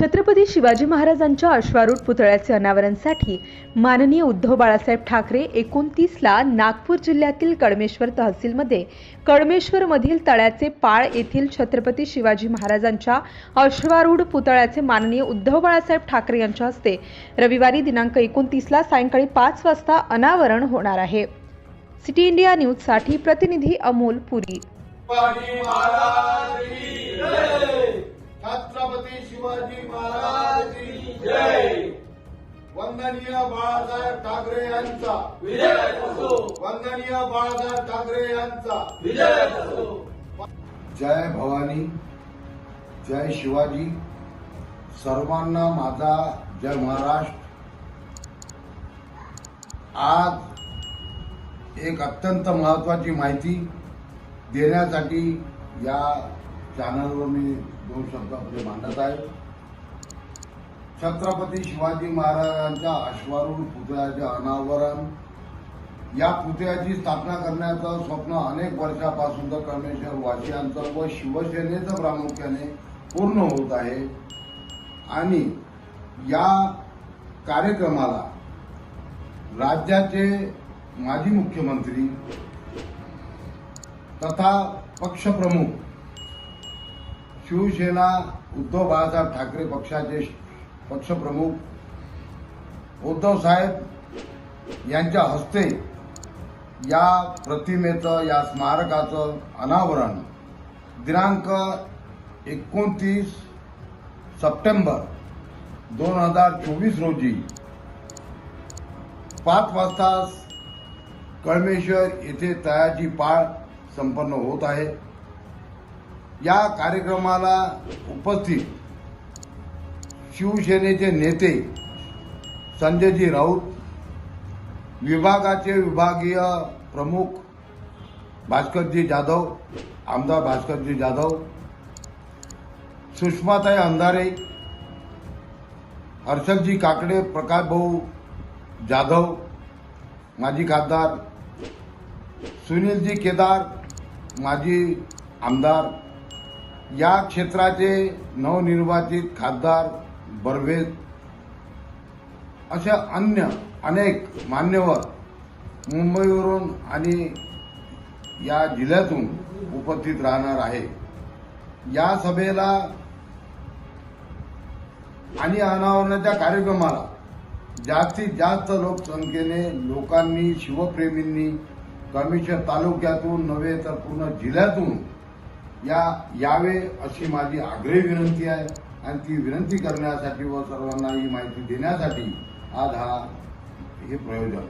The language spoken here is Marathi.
छत्रपती शिवाजी महाराजांच्या अश्वारूढ पुतळ्याचे अनावरणसाठी माननीय उद्धव बाळासाहेब ठाकरे एकोणतीसला नागपूर जिल्ह्यातील कडमेश्वर तहसीलमध्ये कडमेश्वरमधील तळ्याचे पाळ येथील छत्रपती शिवाजी महाराजांच्या अश्वारूढ पुतळ्याचे माननीय उद्धव बाळासाहेब ठाकरे यांच्या हस्ते रविवारी दिनांक एकोणतीसला सायंकाळी पाच वाजता अनावरण होणार आहे. सिटी इंडिया न्यूजसाठी प्रतिनिधी अमोल पुरी. शिवाजी महाराज की जय. वंदनीय बाळासाहेब ठाकरे यांचा. विजय असो. वंदनीय बाळासाहेब ठाकरे यांचा. विजय असो. जय भवानी जय शिवाजी. सर्वांना माझा जय महाराष्ट्र. आज एक अत्यंत महत्वाची माहिती देण्यासाठी या चॅनलवर मी दोन शब्द आपले मांडत आहे. छत्रपती शिवाजी महाराजांच्या अश्वारूढ पुतळ्याचे अनावरण. या पुतळ्याची स्थापना करण्याचं स्वप्न अनेक वर्षापासून तर कळमेश्वर वासियांचं व शिवसेनेचं प्रामुख्याने पूर्ण होत आहे. आणि या कार्यक्रमाला राज्याचे माजी मुख्यमंत्री तथा पक्षप्रमुख शिवसेना उद्धव बाळासाहेब ठाकरे पक्षाचे पक्षप्रमुख. उद्धव साहेब यांच्या हस्ते या प्रतिमेचं या स्मारकाचं अनावरण दिनांक एकोणतीस सप्टेंबर दोन हजार चोवीस रोजी पाच वाजता कळमेश्वर येथे तयाची पाळ संपन्न होत आहे. या कार्यक्रमाला उपस्थित शिवसेनेचे नेते संजयजी राऊत विभागाचे विभागीय प्रमुख भास्करजी जाधव आमदार भास्करजी जाधव सुषमाताई अंधारे हर्षदजी काकडे प्रकाशभाऊ जाधव माजी खासदार सुनीलजी केदार माजी आमदार या क्षेत्राचे नवनिर्वाचित खासदार बर्वेज अशा अन्य अनेक मान्यवर मुंबईवरून आणि या जिल्ह्यातून उपस्थित राहणार आहे. या सभेला आणि अनावरणाच्या कार्यक्रमाला जास्तीत जास्त लोकसंख्येने लोकांनी शिवप्रेमींनी कमिशन तालुक्यातून नव्हे तर पूर्ण जिल्ह्यातून या यावे अशी माझी आग्रही विनंती आहे. आणि ती विनंती करण्यासाठी व सर्वांना ही माहिती देण्यासाठी आज हा हे प्रयोजन.